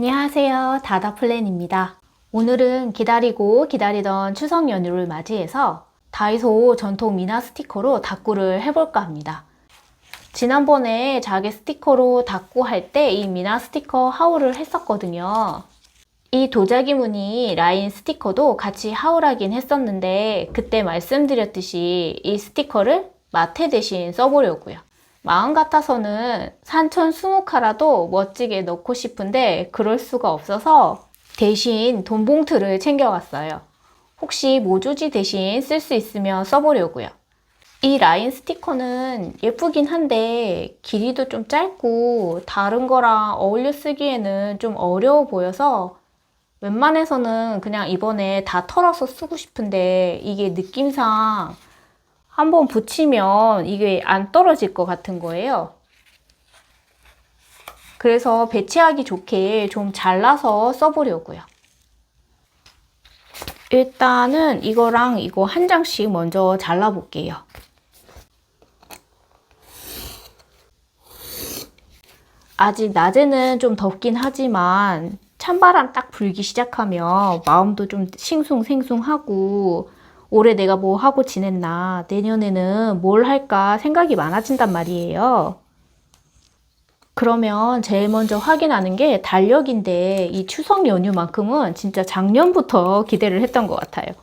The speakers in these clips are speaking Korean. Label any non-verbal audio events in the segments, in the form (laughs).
안녕하세요. 다다플랜입니다. 오늘은 기다리고 기다리던 추석 연휴를 맞이해서 다이소 전통 미나 스티커로 다꾸를 해볼까 합니다. 지난번에 자개 스티커로 다꾸 할때 이 미나 스티커 하울을 했었거든요. 이 도자기 무늬 라인 스티커도 같이 하울하긴 했었는데 그때 말씀드렸듯이 이 스티커를 마테 대신 써보려고요. 마음 같아서는 산천 스무카라도 멋지게 넣고 싶은데 그럴 수가 없어서 대신 돈 봉투를 챙겨왔어요. 혹시 모조지 대신 쓸 수 있으면 써보려고요. 이 라인 스티커는 예쁘긴 한데 길이도 좀 짧고 다른 거랑 어울려 쓰기에는 좀 어려워 보여서 웬만해서는 그냥 이번에 다 털어서 쓰고 싶은데 이게 느낌상 한번 붙이면 이게 안 떨어질 것 같은 거예요. 그래서 배치하기 좋게 좀 잘라서 써보려고요. 일단은 이거랑 이거 한 장씩 먼저 잘라볼게요. 아직 낮에는 좀 덥긴 하지만 찬바람 딱 불기 시작하면 마음도 좀 싱숭생숭하고 올해 내가 뭐 하고 지냈나 내년에는 뭘 할까 생각이 많아진단 말이에요. 그러면 제일 먼저 확인하는 게 달력인데 이 추석 연휴만큼은 진짜 작년부터 기대를 했던 것 같아요.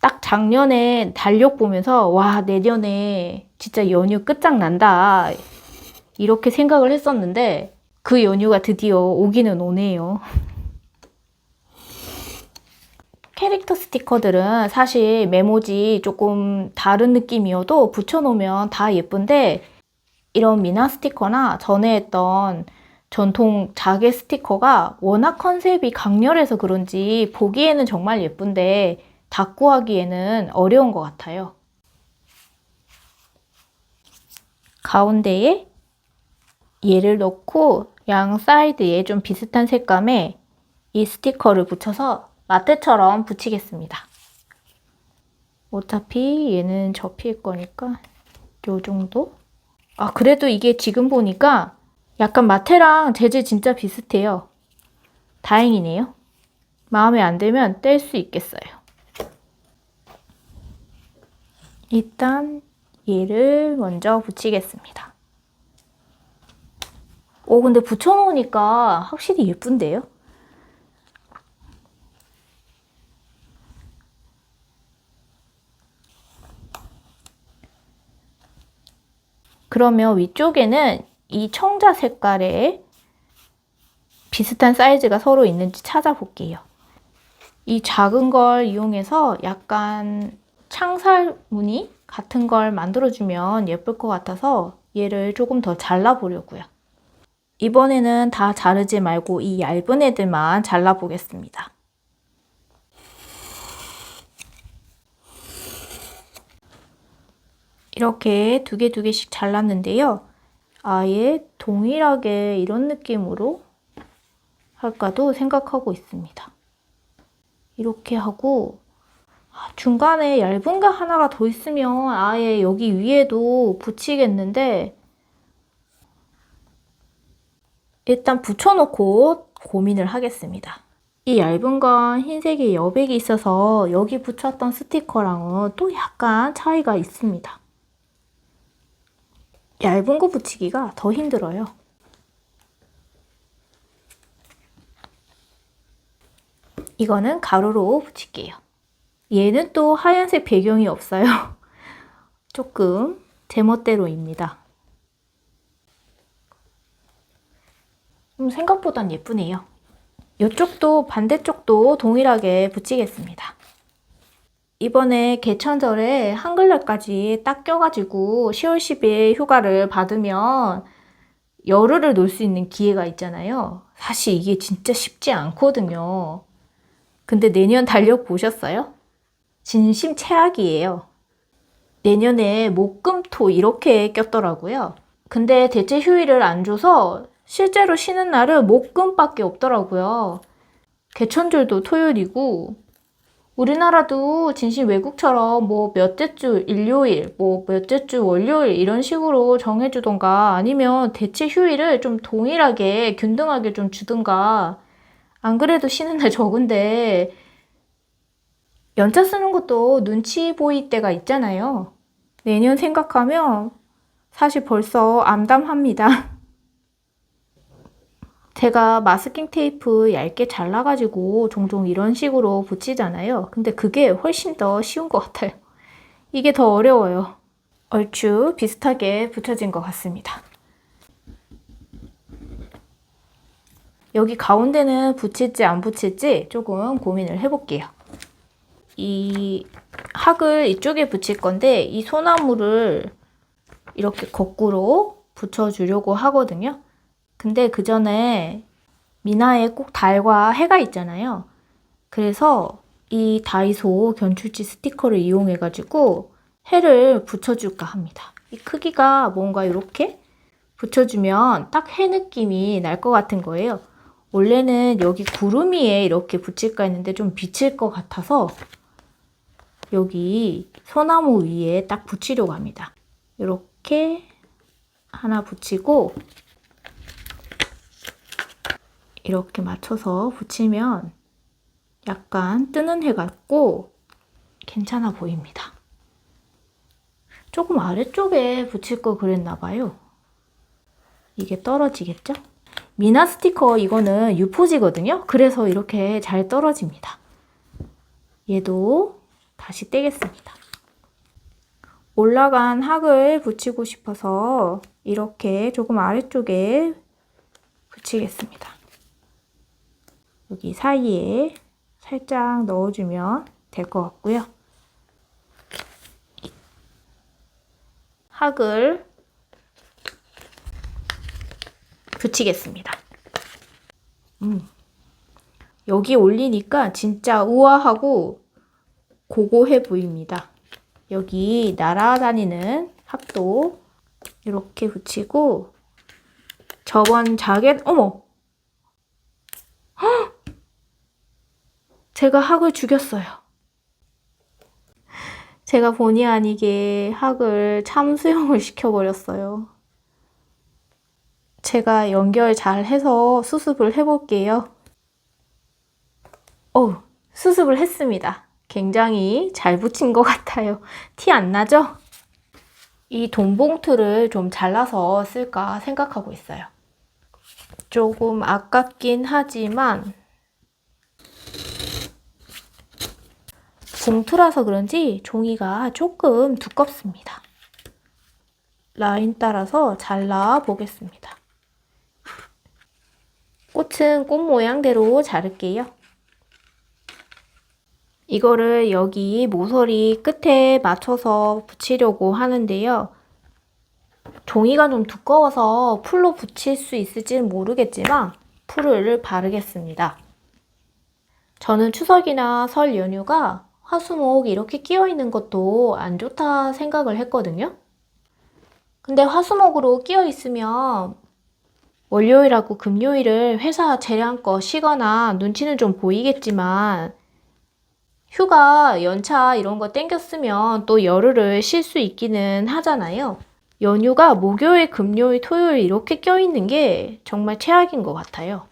딱 작년에 달력 보면서 와 내년에 진짜 연휴 끝장난다 이렇게 생각을 했었는데 그 연휴가 드디어 오기는 오네요. 캐릭터 스티커들은 사실 메모지 조금 다른 느낌이어도 붙여놓으면 다 예쁜데 이런 미나 스티커나 전에 했던 전통 자개 스티커가 워낙 컨셉이 강렬해서 그런지 보기에는 정말 예쁜데 다꾸하기에는 어려운 것 같아요. 가운데에 얘를 넣고 양 사이드에 좀 비슷한 색감의 이 스티커를 붙여서 라떼처럼 붙이겠습니다. 어차피 얘는 접힐 거니까 요 정도? 아 그래도 이게 지금 보니까 약간 마테랑 재질 진짜 비슷해요. 다행이네요. 마음에 안 들면 뗄 수 있겠어요. 일단 얘를 먼저 붙이겠습니다. 오, 근데 붙여놓으니까 확실히 예쁜데요? 그러면 위쪽에는 이 청자 색깔의 비슷한 사이즈가 서로 있는지 찾아볼게요. 이 작은 걸 이용해서 약간 창살 무늬 같은 걸 만들어주면 예쁠 것 같아서 얘를 조금 더 잘라보려고요. 이번에는 다 자르지 말고 이 얇은 애들만 잘라보겠습니다. 이렇게 두 개 두 개씩 잘랐는데요. 아예 동일하게 이런 느낌으로 할까도 생각하고 있습니다. 이렇게 하고 아, 중간에 얇은 거 하나가 더 있으면 아예 여기 위에도 붙이겠는데 일단 붙여놓고 고민을 하겠습니다. 이 얇은 건 흰색의 여백이 있어서 여기 붙였던 스티커랑은 또 약간 차이가 있습니다. 얇은 거 붙이기가 더 힘들어요. 이거는 가로로 붙일게요. 얘는 또 하얀색 배경이 없어요. (laughs) 조금 제멋대로입니다. 음, 생각보단 예쁘네요. 이쪽도 반대쪽도 동일하게 붙이겠습니다. 이번에 개천절에 한글날까지 딱 껴가지고 10월 10일 휴가를 받으면 열흘을 놀 수 있는 기회가 있잖아요. 사실 이게 진짜 쉽지 않거든요. 근데 내년 달력 보셨어요? 진심 최악이에요. 내년에 목 금 토 이렇게 꼈더라고요. 근데 대체 휴일을 안 줘서 실제로 쉬는 날은 목 금밖에 없더라고요. 개천절도 토요일이고 우리나라도 진심 외국처럼 뭐 몇째 주 일요일, 뭐 몇째 주 월요일 이런 식으로 정해주던가 아니면 대체 휴일을 좀 동일하게 균등하게 좀 주든가 안 그래도 쉬는 날 적은데 연차 쓰는 것도 눈치 보일 때가 있잖아요. 내년 생각하면 사실 벌써 암담합니다. (laughs) 제가 마스킹 테이프 얇게 잘라가지고 종종 이런 식으로 붙이잖아요. 근데 그게 훨씬 더 쉬운 것 같아요. 이게 더 어려워요. 얼추 비슷하게 붙여진 것 같습니다. 여기 가운데는 붙일지 안 붙일지 조금 고민을 해볼게요. 이 학을 이쪽에 붙일 건데 이 소나무를 이렇게 거꾸로 붙여주려고 하거든요. 근데 그 전에 미나에 꼭 달과 해가 있잖아요. 그래서 이 다이소 견출지 스티커를 이용해가지고 해를 붙여줄까 합니다. 이 크기가 뭔가 이렇게 붙여주면 딱 해 느낌이 날 것 같은 거예요. 원래는 여기 구름 위에 이렇게 붙일까 했는데 좀 비칠 것 같아서 여기 소나무 위에 딱 붙이려고 합니다. 이렇게 하나 붙이고 이렇게 맞춰서 붙이면 약간 뜨는 해 같고 괜찮아 보입니다. 조금 아래쪽에 붙일 걸 그랬나 봐요. 이게 떨어지겠죠? 미나 스티커 이거는 유포지거든요. 그래서 이렇게 잘 떨어집니다. 얘도 다시 떼겠습니다. 올라간 학을 붙이고 싶어서 이렇게 조금 아래쪽에 붙이겠습니다. 여기 사이에 살짝 넣어주면 될 것 같고요. 학을 붙이겠습니다. 음. 여기 올리니까 진짜 우아하고 고고해 보입니다. 여기 날아다니는 학도 이렇게 붙이고 저번 자켓 어머 헉! 제가 학을 죽였어요. 제가 본의 아니게 학을 참수용을 (laughs) 시켜버렸어요. 제가 연결 잘 해서 수습을 해볼게요. 어, 수습을 했습니다. 굉장히 잘 붙인 것 같아요. 티 안 나죠? 이 돈봉투를 좀 잘라서 쓸까 생각하고 있어요. 조금 아깝긴 하지만 봉투라서 그런지 종이가 조금 두껍습니다. 라인 따라서 잘라 보겠습니다. 꽃은 꽃 모양대로 자를게요. 이거를 여기 모서리 끝에 맞춰서 붙이려고 하는데요. 종이가 좀 두꺼워서 풀로 붙일 수 있을지는 모르겠지만 풀을 바르겠습니다. 저는 추석이나 설 연휴가 화수목 이렇게 끼어 있는 것도 안 좋다 생각을 했거든요. 근데 화수목으로 끼어 있으면 월요일하고 금요일을 회사 재량껏 쉬거나 눈치는 좀 보이겠지만 휴가, 연차 이런 거 땡겼으면 또 열흘을 쉴 수 있기는 하잖아요. 연휴가 목요일, 금요일, 토요일 이렇게 껴있는 게 정말 최악인 것 같아요.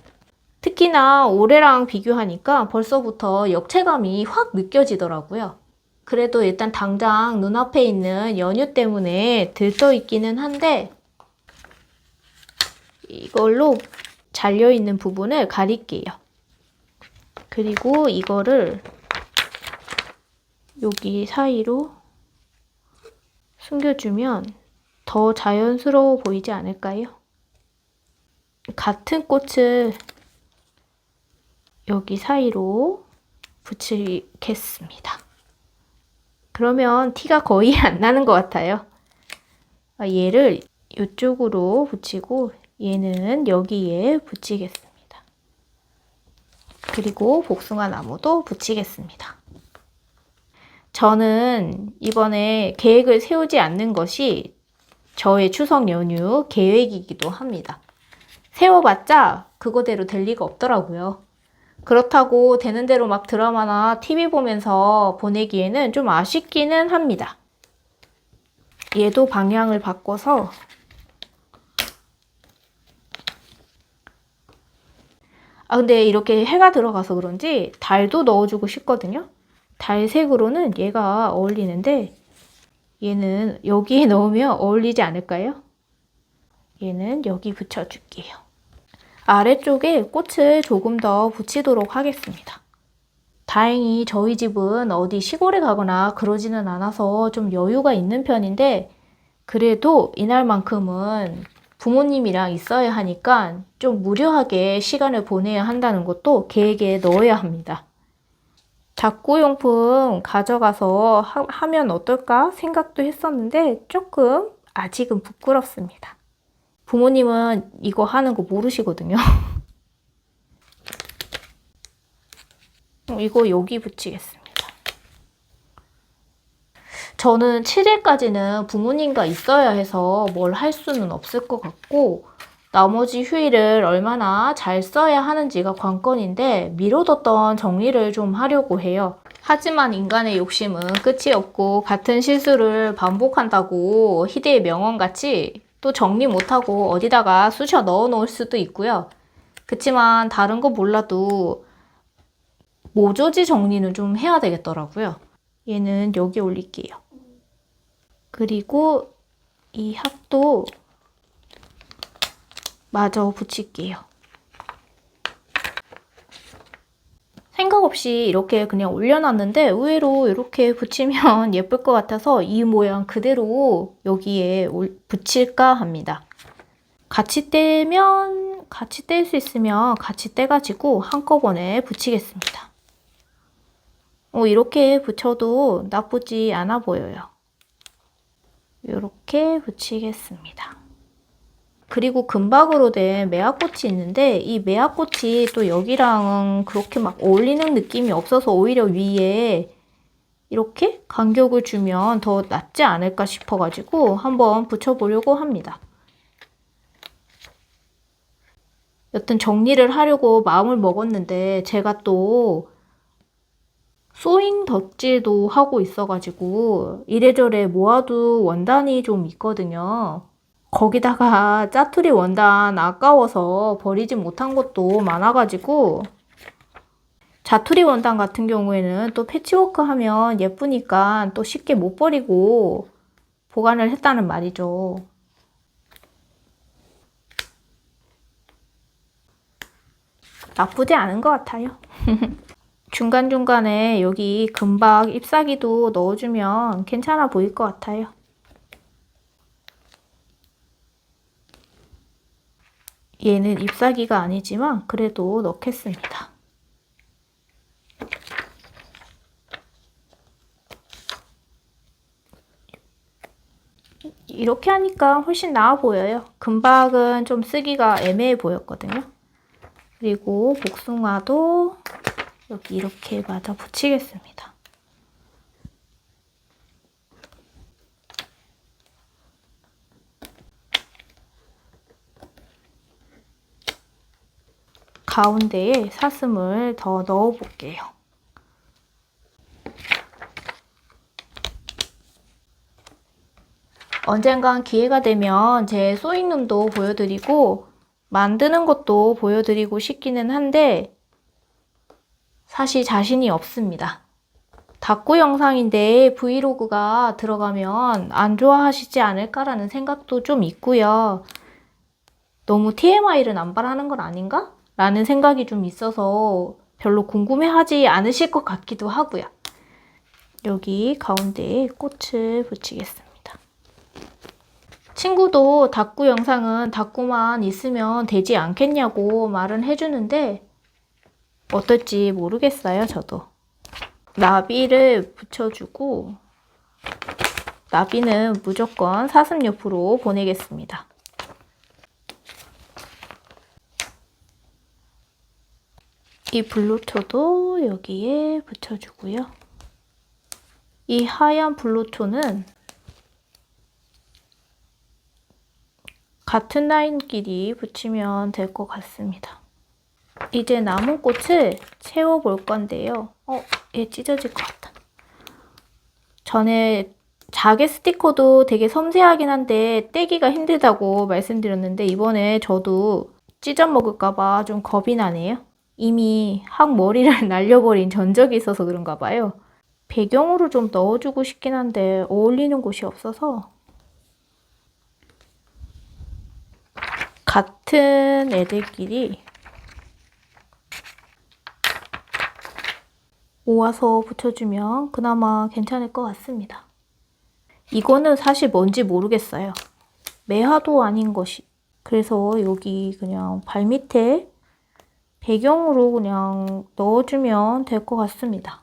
특히나 올해랑 비교하니까 벌써부터 역체감이 확 느껴지더라고요. 그래도 일단 당장 눈앞에 있는 연휴 때문에 들떠 있기는 한데 이걸로 잘려 있는 부분을 가릴게요. 그리고 이거를 여기 사이로 숨겨주면 더 자연스러워 보이지 않을까요? 같은 꽃을 여기 사이로 붙이겠습니다. 그러면 티가 거의 (laughs) 안 나는 것 같아요. 아, 얘를 이쪽으로 붙이고 얘는 여기에 붙이겠습니다. 그리고 복숭아 나무도 붙이겠습니다. 저는 이번에 계획을 세우지 않는 것이 저의 추석 연휴 계획이기도 합니다. 세워봤자 그거대로 될 리가 없더라고요. 그렇다고 되는 대로 막 드라마나 TV 보면서 보내기에는 좀 아쉽기는 합니다. 얘도 방향을 바꿔서 아 근데 이렇게 해가 들어가서 그런지 달도 넣어주고 싶거든요. 달색으로는 얘가 어울리는데 얘는 여기에 (laughs) 넣으면 어울리지 않을까요? 얘는 여기 붙여줄게요. 아래쪽에 꽃을 조금 더 붙이도록 하겠습니다. 다행히 저희 집은 어디 시골에 가거나 그러지는 않아서 좀 여유가 있는 편인데 그래도 이날만큼은 부모님이랑 있어야 하니까 좀 무료하게 시간을 보내야 한다는 것도 계획에 넣어야 합니다. 작구용품 가져가서 하, 면 어떨까 생각도 했었는데 조금 아직은 부끄럽습니다. 부모님은 이거 하는 거 모르시거든요. (laughs) 어, 이거 여기 붙이겠습니다. 저는 7일까지는 부모님과 있어야 해서 뭘 할 수는 없을 것 같고, 나머지 휴일을 얼마나 잘 써야 하는지가 관건인데, 미뤄뒀던 정리를 좀 하려고 해요. 하지만 인간의 욕심은 끝이 없고, 같은 실수를 반복한다고 희대의 명언같이 또 정리 못하고 어디다가 쑤셔 넣어 놓을 수도 있고요. 그치만 다른 거 몰라도 모조지 정리는 좀 해야 되겠더라고요. 얘는 여기 올릴게요. 그리고 이 합도 마저 붙일게요. 생각 없이 이렇게 그냥 올려놨는데 의외로 이렇게 붙이면 (laughs) 예쁠 것 같아서 이 모양 그대로 여기에 붙일까 합니다. 같이 떼면 같이 뗄 수 있으면 같이 떼가지고 한꺼번에 붙이겠습니다. 어, 이렇게 붙여도 나쁘지 않아 보여요. 이렇게 붙이겠습니다. 그리고 금박으로 된 매화꽃이 있는데 이 매화꽃이 또 여기랑은 그렇게 막 어울리는 느낌이 없어서 오히려 위에 이렇게 간격을 주면 더 낫지 않을까 싶어가지고 한번 붙여보려고 합니다. 여튼 정리를 하려고 마음을 먹었는데 제가 또 소잉 덕질도 하고 있어가지고 이래저래 모아두 원단이 좀 있거든요. 거기다가 짜투리 원단 아까워서 버리지 못한 것도 많아가지고 자투리 원단 같은 경우에는 또 패치워크 하면 예쁘니까 또 쉽게 못 버리고 보관을 했다는 말이죠. 나쁘지 않은 것 같아요. (laughs) 중간중간에 여기 금박 잎사귀도 넣어주면 괜찮아 보일 것 같아요. 얘는 잎사귀가 아니지만 그래도 넣겠습니다. 이렇게 하니까 훨씬 나아 보여요. 금박은 좀 쓰기가 애매해 보였거든요. 그리고 복숭아도 여기 이렇게 맞아 붙이겠습니다. 가운데에 사슴을 더 넣어 볼게요. 언젠간 기회가 되면 제 소잉룸도 보여드리고 만드는 것도 보여드리고 싶기는 한데 사실 자신이 없습니다. 닭구 영상인데 브이로그가 들어가면 안 좋아하시지 않을까라는 생각도 좀 있고요. 너무 TMI를 남발하는 건 아닌가? 라는 생각이 좀 있어서 별로 궁금해하지 않으실 것 같기도 하고요. 여기 가운데에 꽃을 붙이겠습니다. 친구도 닭구 영상은 닭구만 있으면 되지 않겠냐고 말은 해주는데 어떨지 모르겠어요, 저도. 나비를 붙여주고 나비는 무조건 사슴 옆으로 보내겠습니다. 이 블루초도 여기에 붙여주고요. 이 하얀 블루초는 같은 라인끼리 붙이면 될 것 같습니다. 이제 남은 꽃을 채워볼 건데요. 어, 얘 찢어질 것 같다. 전에 자개 스티커도 되게 섬세하긴 한데 떼기가 힘들다고 말씀드렸는데 이번에 저도 찢어 먹을까봐 좀 겁이 나네요. 이미 학 머리를 (laughs) 날려버린 전적이 있어서 그런가 봐요. 배경으로 좀 넣어주고 싶긴 한데 어울리는 곳이 없어서 같은 애들끼리 모아서 붙여주면 그나마 괜찮을 것 같습니다. 이거는 사실 뭔지 모르겠어요. 매화도 아닌 것이. 그래서 여기 그냥 발밑에 배경으로 그냥 넣어주면 될 것 같습니다.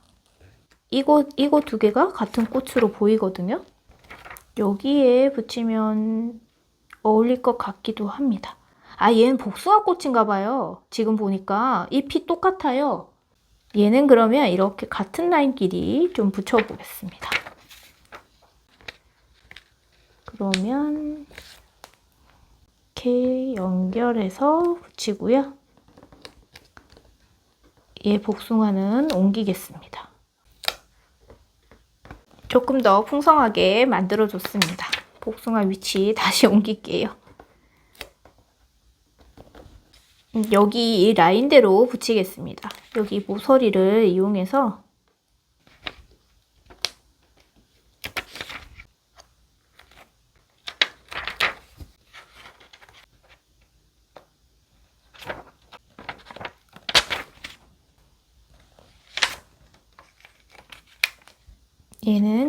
이거, 이거 두 개가 같은 꽃으로 보이거든요. 여기에 붙이면 어울릴 것 같기도 합니다. 아, 얘는 복숭아 꽃인가 봐요. 지금 보니까 잎이 똑같아요. 얘는 그러면 이렇게 같은 라인끼리 좀 붙여보겠습니다. 그러면 이렇게 연결해서 붙이고요. 얘 복숭아는 옮기겠습니다. 조금 더 풍성하게 만들어 줬습니다. 복숭아 위치 다시 (laughs) 옮길게요. 음, 여기 이 라인대로 붙이겠습니다. 여기 모서리를 이용해서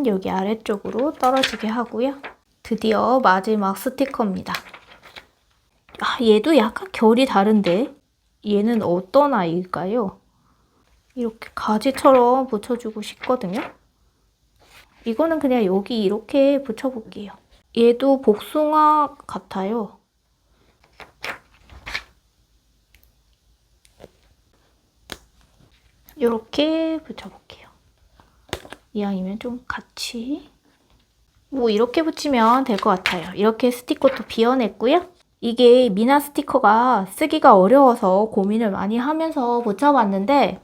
여기 아래쪽으로 떨어지게 하고요. 드디어 마지막 스티커입니다. 아, 얘도 약간 결이 다른데 얘는 어떤 아이일까요? 이렇게 가지처럼 붙여주고 싶거든요. 이거는 그냥 여기 이렇게 붙여볼게요. 얘도 복숭아 같아요. 이렇게 붙여볼게요. 이왕이면 좀 같이 뭐 이렇게 붙이면 될 것 같아요. 이렇게 스티커도 비워냈고요. 이게 미나 스티커가 쓰기가 어려워서 고민을 많이 하면서 붙여봤는데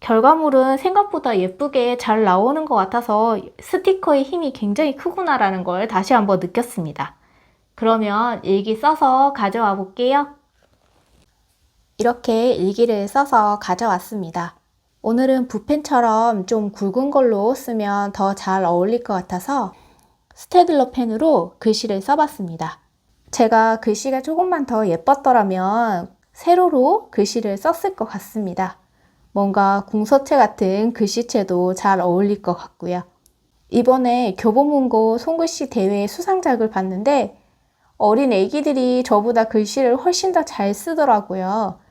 결과물은 생각보다 예쁘게 잘 나오는 것 같아서 스티커의 힘이 굉장히 크구나라는 걸 다시 한번 느꼈습니다. 그러면 일기 써서 가져와 볼게요. 이렇게 일기를 써서 가져왔습니다. 오늘은 붓펜처럼 좀 굵은 걸로 쓰면 더 잘 어울릴 것 같아서 스테들러 펜으로 글씨를 써봤습니다. 제가 글씨가 조금만 더 예뻤더라면 세로로 글씨를 썼을 것 같습니다. 뭔가 궁서체 같은 글씨체도 잘 어울릴 것 같고요. 이번에 교보문고 손글씨 대회 수상작을 봤는데 어린 애기들이 저보다 글씨를 훨씬 더 잘 쓰더라고요.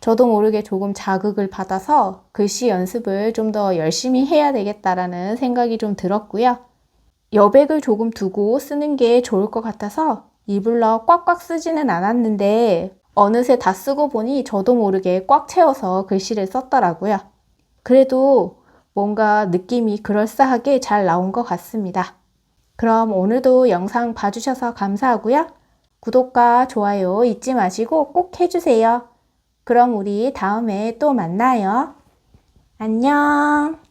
저도 모르게 조금 자극을 받아서 글씨 연습을 좀 더 열심히 해야 되겠다라는 생각이 좀 들었고요. 여백을 조금 두고 쓰는 게 좋을 것 같아서 이불러 꽉꽉 쓰지는 않았는데 어느새 다 쓰고 보니 저도 모르게 꽉 채워서 글씨를 썼더라고요. 그래도 뭔가 느낌이 그럴싸하게 잘 나온 것 같습니다. 그럼 오늘도 영상 봐주셔서 감사하고요. 구독과 좋아요 잊지 마시고 꼭 해주세요. 그럼 우리 다음에 또 만나요. 안녕.